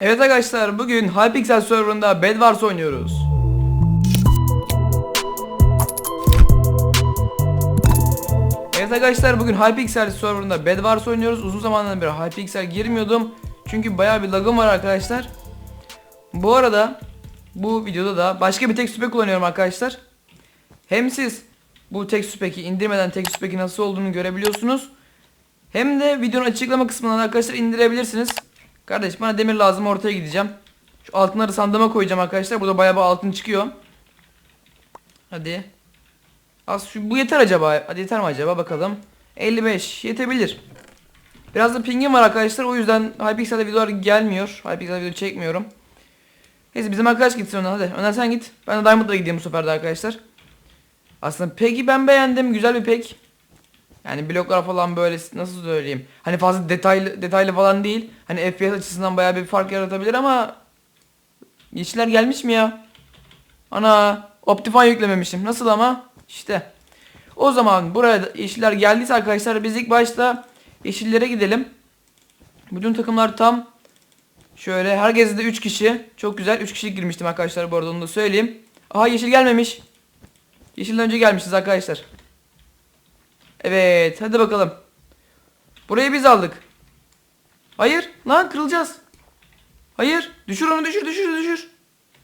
Evet arkadaşlar bugün Hypixel serverında Bed Wars oynuyoruz. Evet arkadaşlar bugün Hypixel serverında Bed Wars oynuyoruz. Uzun zamandan beri Hypixel girmiyordum. Çünkü bayağı bir lagım var arkadaşlar. Bu arada bu videoda da başka bir tek spek kullanıyorum arkadaşlar. Hem siz bu tek speki indirmeden tek speki nasıl olduğunu görebiliyorsunuz. Hem de videonun açıklama kısmından arkadaşlar indirebilirsiniz. Kardeş bana demir lazım ortaya gideceğim. Şu altınları sandığıma koyacağım arkadaşlar. Burada bayağı bir altın çıkıyor. Hadi. Az şu bu yeter acaba? Hadi yeter mi acaba bakalım. 55 yetebilir. Biraz da pingim var arkadaşlar. O yüzden Hypixel'de videolar gelmiyor. Hypixel'de video çekmiyorum. Neyse bizim arkadaş gitsin ona hadi. Öner sen git. Ben de Diamond'la gideyim bu sefer de arkadaşlar. Aslında peki ben beğendim. Güzel bir pek. Yani bloklar falan böyle nasıl söyleyeyim. Hani fazla detaylı detaylı falan değil. Hani FPS açısından bayağı bir fark yaratabilir ama yeşiller gelmiş mi ya? Ana Optifine yüklememişim. Nasıl ama? İşte. O zaman buraya yeşiller geldiyse arkadaşlar biz ilk başta yeşillere gidelim. Bütün takımlar tam şöyle herkes de 3 kişi. Çok güzel 3 kişilik girmiştim arkadaşlar bu arada onu da söyleyeyim. Aha yeşil gelmemiş. Yeşilden önce gelmişiz arkadaşlar. Evet hadi bakalım. Burayı biz aldık. Hayır lan kırılacağız. Hayır düşür onu düşür düşür düşür.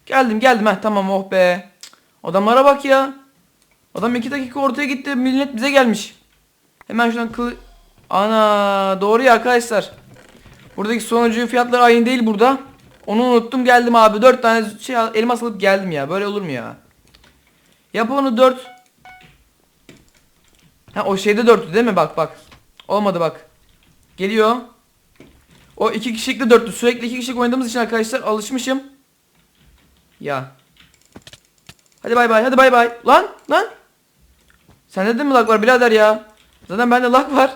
Geldim geldim ha tamam oh be. Cık, Adamlara bak ya. Adam iki dakika ortaya gitti millet bize gelmiş. Hemen şuradan kıl... Ana doğru ya arkadaşlar. Buradaki sonucu fiyatları aynı değil burada. Onu unuttum geldim abi. Dört tane şey elmas alıp geldim ya. Böyle olur mu ya? Yap onu dört. Ha o şeyde dörtlü değil mi? Bak bak. Olmadı bak. Geliyor. O iki kişilikli dörtlü. Sürekli iki kişilik oynadığımız için arkadaşlar alışmışım. Ya. Hadi bay bay. Hadi bay bay. Lan lan. Sende de mi lag var birader ya? Zaten bende lag var.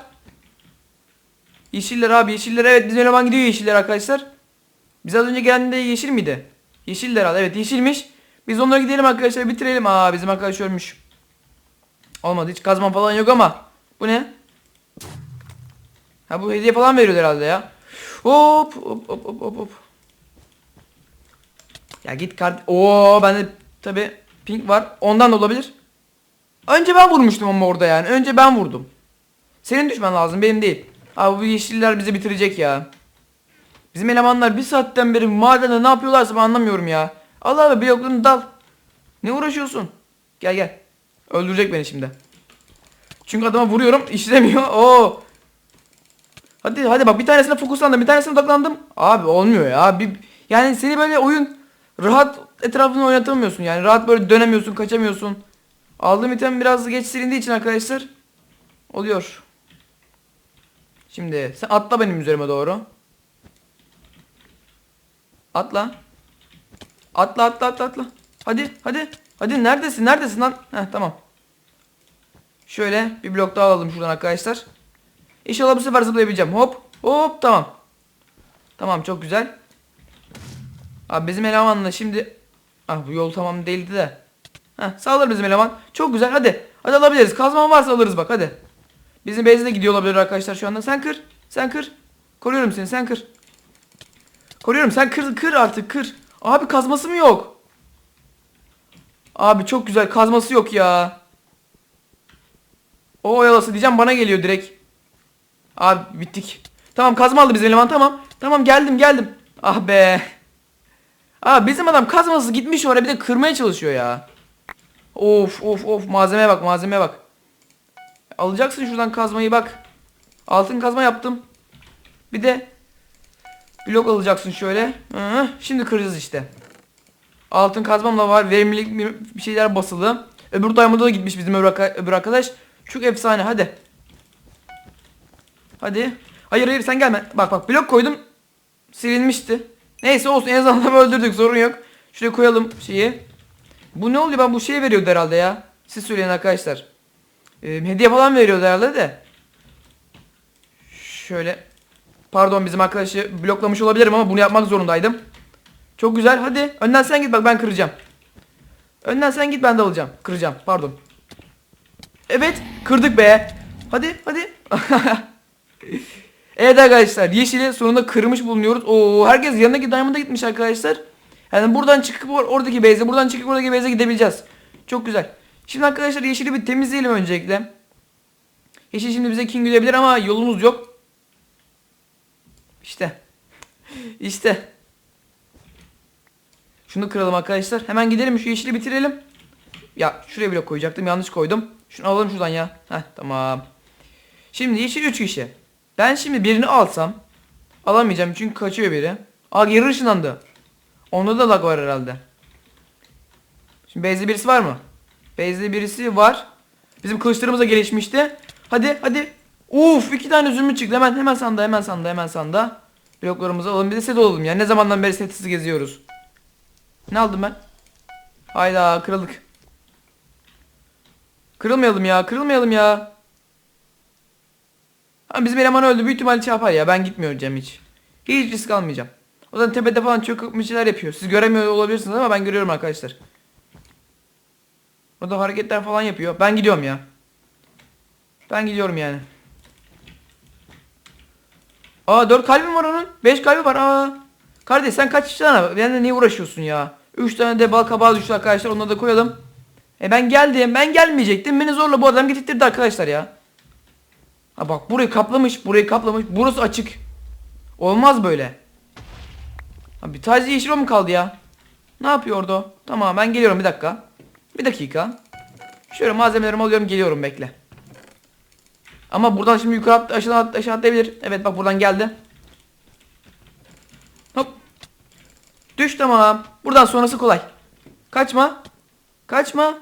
Yeşiller abi yeşiller evet bizim eleman gidiyor yeşiller arkadaşlar. Biz az önce geldiğinde yeşil miydi? Yeşiller herhalde evet yeşilmiş. Biz onlara gidelim arkadaşlar bitirelim. Aa bizim arkadaş ölmüş. Olmadı hiç kazma falan yok ama. Bu ne? Ha bu hediye falan veriyor herhalde ya. Hop hop hop hop hop. Ya git kart. Oo bende tabi pink var. Ondan da olabilir. Önce ben vurmuştum ama orada yani. Önce ben vurdum. Senin düşman lazım benim değil. Abi bu yeşiller bizi bitirecek ya. Bizim elemanlar bir saatten beri madende ne yapıyorlarsa ben anlamıyorum ya. Allah abi bloklarını dal. Ne uğraşıyorsun? Gel gel. Öldürecek beni şimdi. Çünkü adama vuruyorum işlemiyor. Oo. Hadi hadi bak bir tanesine fokuslandım bir tanesine odaklandım. Abi olmuyor ya. Bir, yani seni böyle oyun rahat etrafını oynatamıyorsun. Yani rahat böyle dönemiyorsun kaçamıyorsun. Aldığım item biraz geç silindiği için arkadaşlar. Oluyor. Şimdi sen atla benim üzerime doğru. Atla. Atla atla atla atla. Hadi hadi. Hadi neredesin neredesin lan? Heh tamam. Şöyle bir blok daha alalım şuradan arkadaşlar. İnşallah bu sefer zıplayabileceğim. Hop hop tamam. Tamam çok güzel. Abi bizim elemanla şimdi... Ah bu yol tamam değildi de. Heh sağlar bizim eleman. Çok güzel hadi. Hadi alabiliriz. Kazman varsa alırız bak hadi. Bizim base'e de gidiyor olabilir arkadaşlar şu anda. Sen kır. Sen kır. Koruyorum seni sen kır. Koruyorum sen kır kır artık kır. Abi kazması mı yok? Abi çok güzel kazması yok ya. O oyalası diyeceğim bana geliyor direkt. Abi bittik. Tamam kazma aldı bizim eleman tamam. Tamam geldim geldim. Ah be. Aa bizim adam kazması gitmiş oraya bir de kırmaya çalışıyor ya. Of of of malzemeye bak malzemeye bak. Alacaksın şuradan kazmayı bak. Altın kazma yaptım. Bir de blok alacaksın şöyle. Hı, şimdi kıracağız işte. Altın kazmam da var. Verimlilik bir- şeyler basılı. Öbür diamond'a da gitmiş bizim öbür, arka- öbür arkadaş. Çok efsane hadi. Hadi. Hayır hayır sen gelme. Bak bak blok koydum. Silinmişti. Neyse olsun en azından öldürdük sorun yok. Şuraya koyalım şeyi. Bu ne oluyor ben bu şeyi veriyordu herhalde ya. Siz söyleyin arkadaşlar. Ee, hediye falan veriyordu herhalde de. Şöyle. Pardon bizim arkadaşı bloklamış olabilirim ama bunu yapmak zorundaydım. Çok güzel hadi. Önden sen git bak ben kıracağım. Önden sen git ben de alacağım. Kıracağım pardon. Evet kırdık be. Hadi hadi. Evet arkadaşlar yeşili sonunda kırmış bulunuyoruz. Oo herkes yanındaki diamond'a gitmiş arkadaşlar. Yani buradan çıkıp or- oradaki base'e buradan çıkıp oradaki base'e gidebileceğiz. Çok güzel. Şimdi arkadaşlar yeşili bir temizleyelim öncelikle. Yeşil şimdi bize king gülebilir ama yolumuz yok. İşte. İşte. Şunu kıralım arkadaşlar. Hemen gidelim şu yeşili bitirelim. Ya şuraya bile koyacaktım. Yanlış koydum. Şunu alalım şuradan ya. Heh tamam. Şimdi yeşil 3 kişi. Ben şimdi birini alsam. Alamayacağım çünkü kaçıyor biri. Aa geri ışınlandı. Onda da lag var herhalde. Şimdi base'de birisi var mı? Base'de birisi var. Bizim kılıçlarımız da gelişmişti. Hadi hadi. Uf iki tane zümrüt çıktı. Hemen hemen sanda hemen sanda hemen sanda. Bloklarımızı alalım. Bir de set olalım ya. Ne zamandan beri setsiz geziyoruz. Ne aldım ben? Hayda kırıldık. Kırılmayalım ya kırılmayalım ya. Ha, bizim eleman öldü büyük ihtimalle şey yapar ya ben gitmiyorum hiç. Hiç risk almayacağım. O zaman tepede falan çok bir şeyler yapıyor. Siz göremiyor olabilirsiniz ama ben görüyorum arkadaşlar. O da hareketler falan yapıyor. Ben gidiyorum ya. Ben gidiyorum yani. Aa 4 kalbim var onun. 5 kalbi var. Aa. Kardeş sen kaç tane? Benimle niye uğraşıyorsun ya? 3 tane de bal kabağı düştü arkadaşlar. Onları da koyalım. E ben geldim. Ben gelmeyecektim. Beni zorla bu adam getirtirdi arkadaşlar ya. Ha bak burayı kaplamış. Burayı kaplamış. Burası açık. Olmaz böyle. Abi taze yeşil o mu kaldı ya? Ne yapıyor orada? Tamam ben geliyorum bir dakika. Bir dakika. Şöyle malzemelerimi alıyorum geliyorum bekle. Ama buradan şimdi yukarı aşağı, aşağı atlayabilir. Evet bak buradan geldi. Hop. Düş tamam. Buradan sonrası kolay. Kaçma. Kaçma.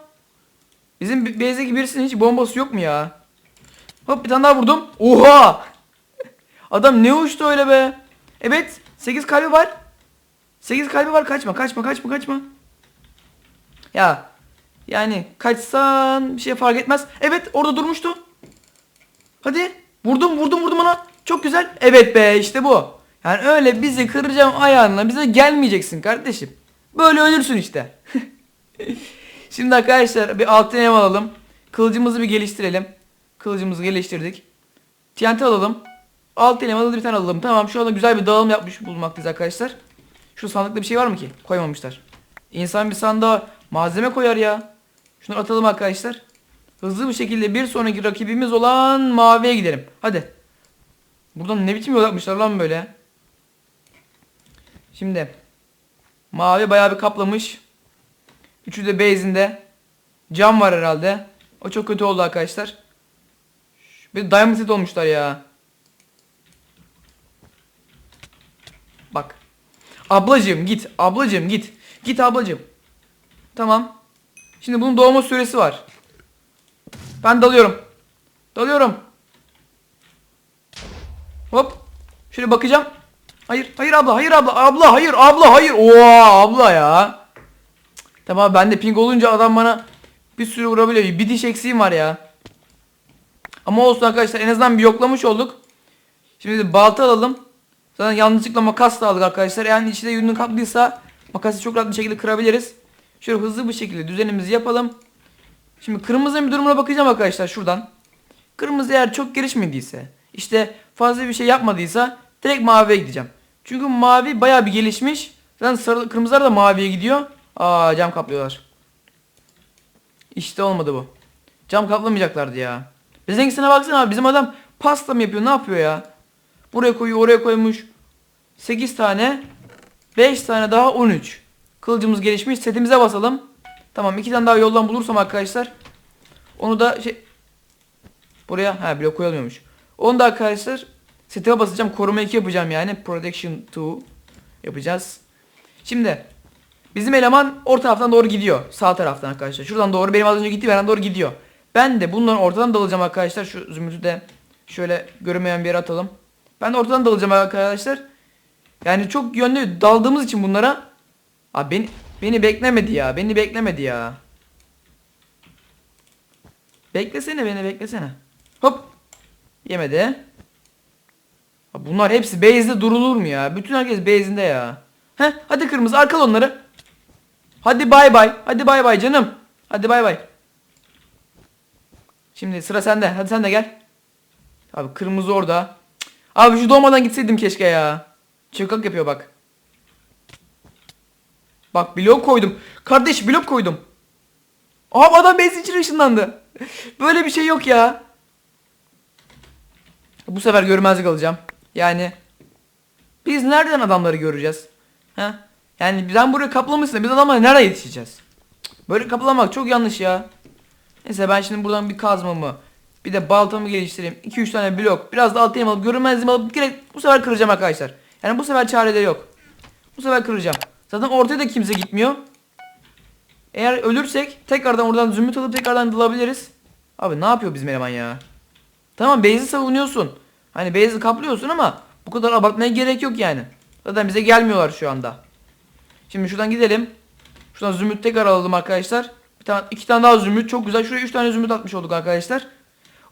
Bizim base'deki birisinin hiç bombası yok mu ya? Hop bir tane daha vurdum. Oha! Adam ne uçtu öyle be? Evet. 8 kalbi var. 8 kalbi var. Kaçma kaçma kaçma kaçma. Ya. Yani kaçsan bir şey fark etmez. Evet orada durmuştu. Hadi. Vurdum vurdum vurdum ona. Çok güzel. Evet be işte bu. Yani öyle bizi kıracağım ayağınla bize gelmeyeceksin kardeşim. Böyle ölürsün işte. Şimdi arkadaşlar bir altın ev alalım. Kılıcımızı bir geliştirelim. Kılıcımızı geliştirdik. TNT alalım. Altın elemalı bir tane alalım. Tamam şu anda güzel bir dağılım yapmış bulunmaktayız arkadaşlar. Şu sandıkta bir şey var mı ki? Koymamışlar. İnsan bir sandığa malzeme koyar ya. Şunu atalım arkadaşlar. Hızlı bir şekilde bir sonraki rakibimiz olan maviye gidelim. Hadi. Buradan ne biçim yol yapmışlar lan böyle. Şimdi. Mavi bayağı bir kaplamış. Üçü de base'inde. Cam var herhalde. O çok kötü oldu arkadaşlar. Bir diamond set olmuşlar ya. Bak. Ablacığım git. Ablacığım git. Git ablacığım. Tamam. Şimdi bunun doğma süresi var. Ben dalıyorum. Dalıyorum. Hop. Şöyle bakacağım. Hayır, hayır abla, hayır abla, abla, hayır, abla, hayır. Oo, abla ya. Tamam ben de ping olunca adam bana bir sürü vurabiliyor. Bir diş eksiğim var ya. Ama olsun arkadaşlar en azından bir yoklamış olduk. Şimdi balta alalım. Zaten yanlışlıkla makas da aldık arkadaşlar. Yani içinde yünün kaplıysa makası çok rahat bir şekilde kırabiliriz. Şöyle hızlı bir şekilde düzenimizi yapalım. Şimdi kırmızının bir durumuna bakacağım arkadaşlar şuradan. Kırmızı eğer çok gelişmediyse, işte fazla bir şey yapmadıysa direkt maviye gideceğim. Çünkü mavi bayağı bir gelişmiş. Zaten sarı, kırmızılar da maviye gidiyor. Aa cam kaplıyorlar. İşte olmadı bu. Cam kaplamayacaklardı ya. Bizimkisine baksana abi bizim adam pasta mı yapıyor ne yapıyor ya? Buraya koyuyor oraya koymuş. 8 tane 5 tane daha 13. Kılıcımız gelişmiş setimize basalım. Tamam iki tane daha yoldan bulursam arkadaşlar. Onu da şey Buraya ha blok koyulmuyormuş. Onu da arkadaşlar setime basacağım. Koruma 2 yapacağım yani. Protection 2 yapacağız. Şimdi bizim eleman orta taraftan doğru gidiyor. Sağ taraftan arkadaşlar. Şuradan doğru benim az önce gittiğim yerden doğru gidiyor. Ben de bunların ortadan dalacağım arkadaşlar. Şu zümrütü de şöyle görünmeyen bir yere atalım. Ben de ortadan dalacağım arkadaşlar. Yani çok yönlü daldığımız için bunlara. Abi beni, beni beklemedi ya. Beni beklemedi ya. Beklesene beni beklesene. Hop. Yemedi. Bunlar hepsi base'de durulur mu ya? Bütün herkes base'inde ya. Heh hadi kırmızı arkal onları. Hadi bay bay. Hadi bay bay canım. Hadi bay bay. Şimdi sıra sende. Hadi sen de gel. Abi kırmızı orada. Abi şu doğmadan gitseydim keşke ya. Çıkak yapıyor bak. Bak blok koydum. Kardeş blok koydum. Abi adam benzin içine ışınlandı. Böyle bir şey yok ya. Bu sefer görmezlik alacağım. Yani biz nereden adamları göreceğiz? Ha? Yani ben buraya kaplamışsın. Biz adamlara nereye yetişeceğiz? Böyle kaplamak çok yanlış ya. Neyse ben şimdi buradan bir kazmamı bir de baltamı geliştireyim. 2-3 tane blok. Biraz da alt alıp görünmezliğimi alıp direkt bu sefer kıracağım arkadaşlar. Yani bu sefer çareleri yok. Bu sefer kıracağım. Zaten ortaya da kimse gitmiyor. Eğer ölürsek tekrardan oradan zümrüt alıp tekrardan dalabiliriz. Abi ne yapıyor bizim eleman ya? Tamam base'i savunuyorsun. Hani base'i kaplıyorsun ama bu kadar abartmaya gerek yok yani. Zaten bize gelmiyorlar şu anda. Şimdi şuradan gidelim. Şuradan zümrüt tekrar alalım arkadaşlar. Bir tane iki tane daha zümrüt çok güzel. Şuraya üç tane zümrüt atmış olduk arkadaşlar.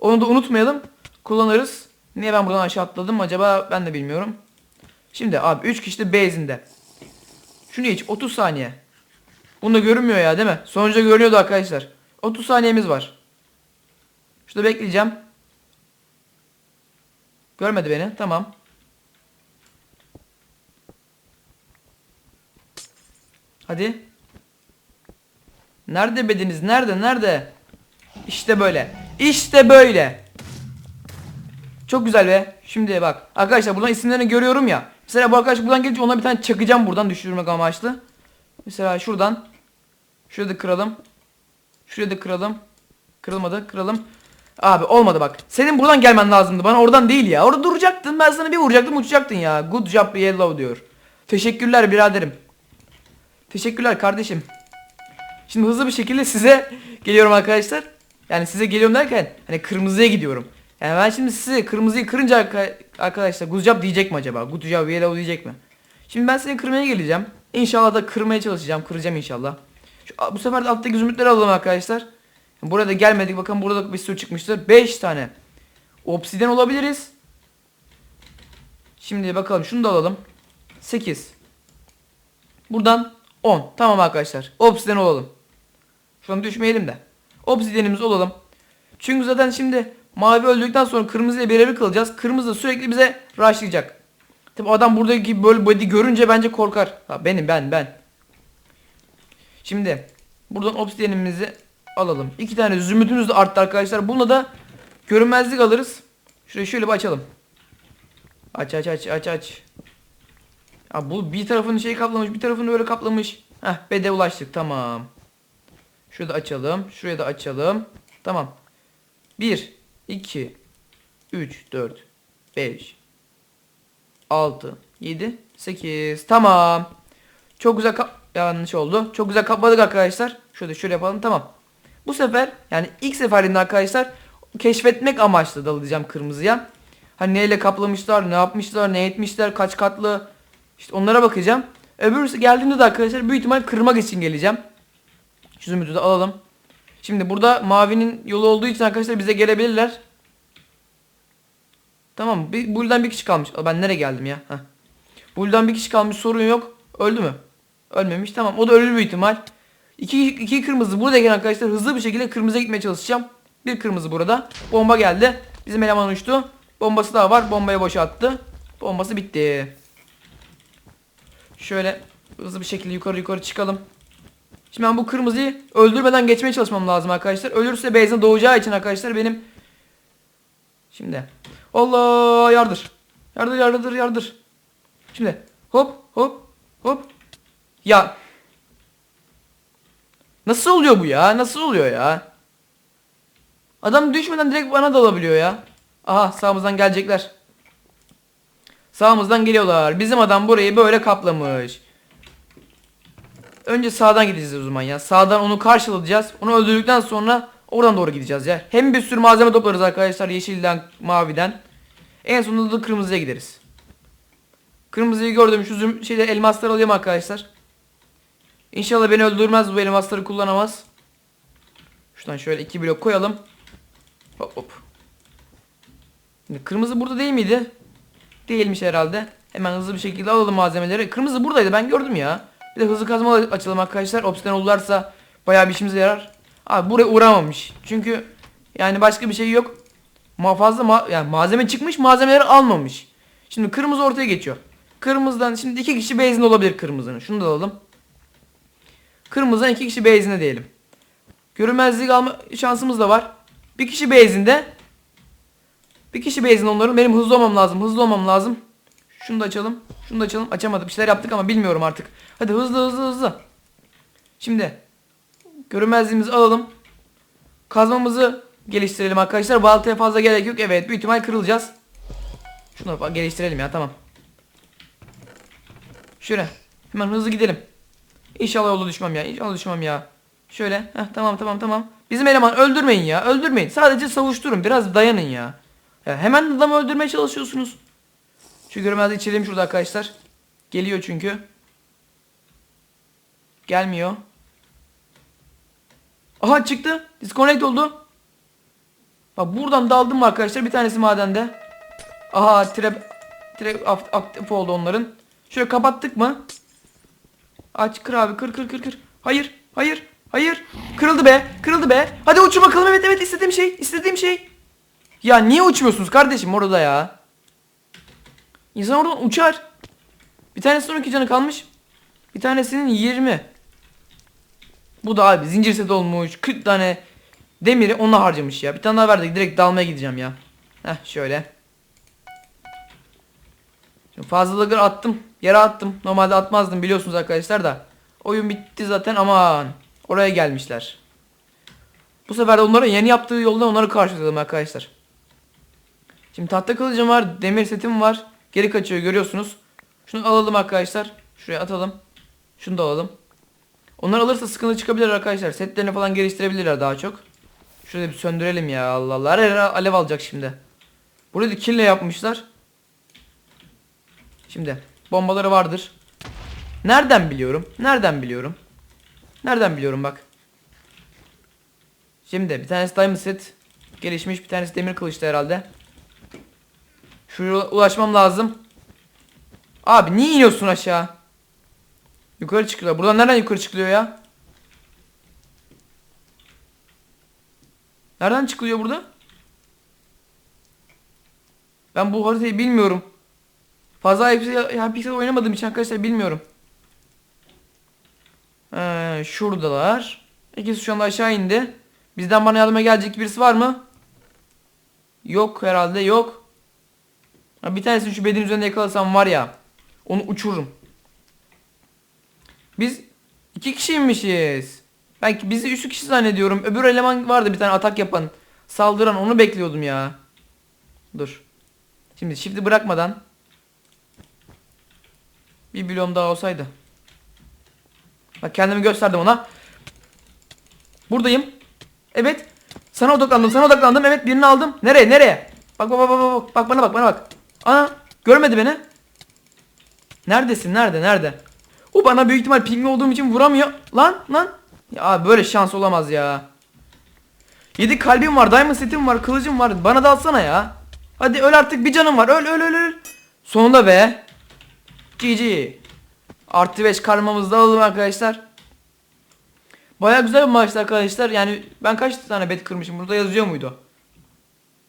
Onu da unutmayalım. Kullanırız. Niye ben buradan aşağı atladım acaba ben de bilmiyorum. Şimdi abi 3 kişi de base'inde. Şunu iç 30 saniye. Bunda görünmüyor ya değil mi? Sonuçta görünüyordu arkadaşlar. 30 saniyemiz var. Şurada bekleyeceğim. Görmedi beni. Tamam. Hadi. Nerede bedeniz? Nerede? Nerede? İşte böyle. İşte böyle. Çok güzel be. Şimdi bak. Arkadaşlar buradan isimlerini görüyorum ya. Mesela bu arkadaş buradan gelince ona bir tane çakacağım buradan düşürmek amaçlı. Mesela şuradan. Şurada da kıralım. Şuraya da kıralım. Kırılmadı. Kıralım. Abi olmadı bak. Senin buradan gelmen lazımdı. Bana oradan değil ya. Orada duracaktın. Ben sana bir vuracaktım uçacaktın ya. Good job yellow diyor. Teşekkürler biraderim. Teşekkürler kardeşim. Şimdi hızlı bir şekilde size geliyorum arkadaşlar. Yani size geliyorum derken hani kırmızıya gidiyorum. Yani ben şimdi size kırmızıyı kırınca arka- arkadaşlar good job diyecek mi acaba? Good job yellow diyecek mi? Şimdi ben seni kırmaya geleceğim. İnşallah da kırmaya çalışacağım. Kıracağım inşallah. Şu, bu sefer de alttaki zümrütleri alalım arkadaşlar. Burada gelmedik. Bakın burada bir sürü çıkmıştır. 5 tane. Obsiden olabiliriz. Şimdi bakalım şunu da alalım. 8. Buradan 10. Tamam arkadaşlar. Obsiden olalım. Şuradan düşmeyelim de. Obsidenimiz olalım. Çünkü zaten şimdi mavi öldükten sonra kırmızıyla birebir kalacağız. Kırmızı da sürekli bize rushlayacak. Tabi adam buradaki böyle body görünce bence korkar. Ha, benim ben ben. Şimdi buradan obsidianimizi alalım. İki tane zümrütümüz de arttı arkadaşlar. Bununla da görünmezlik alırız. Şurayı şöyle bir açalım. Aç aç aç aç aç. Ya bu bir tarafını şey kaplamış, bir tarafını böyle kaplamış. Heh, bede ulaştık. Tamam. Şurada açalım. Şuraya da açalım. Tamam. 1 2 3 4 5 6 7 8 Tamam. Çok güzel kap yanlış oldu. Çok güzel kapladık arkadaşlar. Şöyle şöyle yapalım. Tamam. Bu sefer yani ilk seferinde arkadaşlar keşfetmek amaçlı dalacağım kırmızıya. Hani neyle kaplamışlar, ne yapmışlar, ne etmişler, kaç katlı işte onlara bakacağım. Öbürsü geldiğimde de arkadaşlar büyük ihtimal kırmak için geleceğim. Şu zümrütü de alalım. Şimdi burada mavinin yolu olduğu için arkadaşlar bize gelebilirler. Tamam. Bir, buradan bir kişi kalmış. Ben nereye geldim ya? Heh. Buradan bir kişi kalmış sorun yok. Öldü mü? Ölmemiş. Tamam. O da ölür büyük ihtimal. İki, iki kırmızı buradayken arkadaşlar hızlı bir şekilde kırmızıya gitmeye çalışacağım. Bir kırmızı burada. Bomba geldi. Bizim eleman uçtu. Bombası daha var. Bombaya boşalttı. Bombası bitti. Şöyle hızlı bir şekilde yukarı yukarı çıkalım. Şimdi ben bu kırmızıyı öldürmeden geçmeye çalışmam lazım arkadaşlar. Ölürse base'ine doğacağı için arkadaşlar benim Şimdi Allah yardır. Yardır yardır yardır. Şimdi hop hop hop. Ya Nasıl oluyor bu ya? Nasıl oluyor ya? Adam düşmeden direkt bana dalabiliyor ya. Aha sağımızdan gelecekler. Sağımızdan geliyorlar. Bizim adam burayı böyle kaplamış. Önce sağdan gideceğiz o zaman ya. Sağdan onu karşılayacağız. Onu öldürdükten sonra oradan doğru gideceğiz ya. Hem bir sürü malzeme toplarız arkadaşlar yeşilden, maviden. En sonunda da kırmızıya gideriz. Kırmızıyı gördüm. Şu şeyde elmasları alayım arkadaşlar. İnşallah beni öldürmez bu elmasları kullanamaz. Şuradan şöyle iki blok koyalım. Hop hop. Şimdi kırmızı burada değil miydi? Değilmiş herhalde. Hemen hızlı bir şekilde alalım malzemeleri. Kırmızı buradaydı ben gördüm ya. Bir de hızlı kazma açalım arkadaşlar. Obsidian olurlarsa bayağı bir işimize yarar. Abi buraya uğramamış. Çünkü yani başka bir şey yok. Ma fazla ma yani malzeme çıkmış malzemeleri almamış. Şimdi kırmızı ortaya geçiyor. Kırmızıdan şimdi iki kişi base'inde olabilir kırmızının. Şunu da alalım. Kırmızıdan iki kişi base'inde diyelim. Görünmezlik alma şansımız da var. Bir kişi base'inde. Bir kişi base'inde onların. Benim hızlı olmam lazım. Hızlı olmam lazım. Şunu da açalım. Şunu da açalım. Açamadık. Bir şeyler yaptık ama bilmiyorum artık. Hadi hızlı hızlı hızlı. Şimdi görünmezliğimizi alalım. Kazmamızı geliştirelim arkadaşlar. Baltaya fazla gerek yok. Evet büyük ihtimal kırılacağız. Şunu geliştirelim ya tamam. Şöyle. Hemen hızlı gidelim. İnşallah yolda düşmem ya. İnşallah düşmem ya. Şöyle. Heh, tamam tamam tamam. Bizim eleman öldürmeyin ya. Öldürmeyin. Sadece savuşturun. Biraz dayanın ya. ya hemen adamı öldürmeye çalışıyorsunuz. Şu görmezliği içelim şurada arkadaşlar. Geliyor çünkü. Gelmiyor. Aha çıktı. Disconnect oldu. Bak buradan daldım arkadaşlar. Bir tanesi madende. Aha trap trap aktif oldu onların. Şöyle kapattık mı? Aç kır abi kır kır kır kır. Hayır hayır hayır. Kırıldı be kırıldı be. Hadi uçun bakalım evet evet istediğim şey istediğim şey. Ya niye uçmuyorsunuz kardeşim orada ya? İnsan oradan uçar. Bir tanesinin 12 canı kalmış. Bir tanesinin 20. Bu da abi zincir set olmuş. 40 tane demiri ona harcamış ya. Bir tane daha verdik direkt dalmaya gideceğim ya. Heh şöyle. Şimdi fazlalıkları attım. Yere attım. Normalde atmazdım biliyorsunuz arkadaşlar da. Oyun bitti zaten aman. Oraya gelmişler. Bu sefer de onların yeni yaptığı yolda onları karşıladım arkadaşlar. Şimdi tahta kılıcım var. Demir setim var. Geri kaçıyor görüyorsunuz. Şunu alalım arkadaşlar. Şuraya atalım. Şunu da alalım. Onlar alırsa sıkıntı çıkabilir arkadaşlar. Setlerini falan geliştirebilirler daha çok. Şurada bir söndürelim ya Allah Allah. Her alev alacak şimdi. Burayı da kille yapmışlar. Şimdi bombaları vardır. Nereden biliyorum? Nereden biliyorum? Nereden biliyorum bak. Şimdi bir tanesi diamond set gelişmiş, bir tanesi demir kılıçta herhalde. Şuraya ulaşmam lazım. Abi niye iniyorsun aşağı? Yukarı çıkıyor. Buradan nereden yukarı çıkılıyor ya? Nereden çıkılıyor burada? Ben bu haritayı bilmiyorum. Fazla Hypixel, Hypixel oynamadığım için arkadaşlar bilmiyorum. Ee, şuradalar. İkisi şu anda aşağı indi. Bizden bana yardıma gelecek birisi var mı? Yok herhalde yok. Ha, bir tanesini şu bedin üzerinde yakalasam var ya. Onu uçururum. Biz iki kişiymişiz. Ben bizi üç kişi zannediyorum. Öbür eleman vardı bir tane atak yapan. Saldıran onu bekliyordum ya. Dur. Şimdi shift'i bırakmadan bir bloğum daha olsaydı. Bak kendimi gösterdim ona. Buradayım. Evet. Sana odaklandım. Sana odaklandım. Evet birini aldım. Nereye? Nereye? Bak bak bak bak bak. Bana bak bana bak. Ana görmedi beni. Neredesin? Nerede? Nerede? O bana büyük ihtimal pingli olduğum için vuramıyor. Lan lan. Ya böyle şans olamaz ya. 7 kalbim var, diamond setim var, kılıcım var. Bana da alsana ya. Hadi öl artık bir canım var. Öl öl öl öl. Sonunda be. GG. Artı 5 karmamızı da alalım arkadaşlar. Baya güzel bir maçtı arkadaşlar. Yani ben kaç tane bet kırmışım? Burada yazıyor muydu?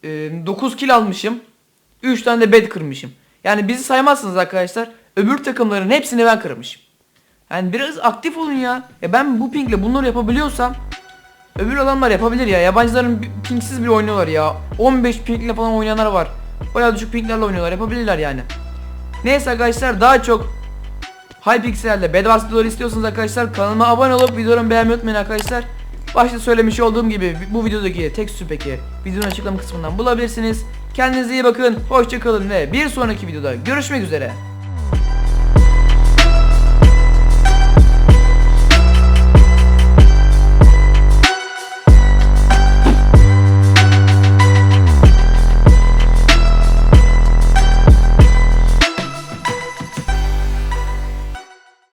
Ee, 9 kill almışım. 3 tane de bet kırmışım. Yani bizi saymazsınız arkadaşlar. Öbür takımların hepsini ben kırmışım. Yani biraz aktif olun ya. Ya ben bu pingle bunları yapabiliyorsam öbür adamlar yapabilir ya. Yabancıların pingsiz bir oynuyorlar ya. 15 pingle falan oynayanlar var. Bayağı düşük pinglerle oynuyorlar. Yapabilirler yani. Neyse arkadaşlar daha çok Hypixel'de Bedwars videoları istiyorsanız arkadaşlar kanalıma abone olup videolarımı beğenmeyi unutmayın arkadaşlar. Başta söylemiş olduğum gibi bu videodaki tekstü peki videonun açıklama kısmından bulabilirsiniz. Kendinize iyi bakın, hoşçakalın ve bir sonraki videoda görüşmek üzere.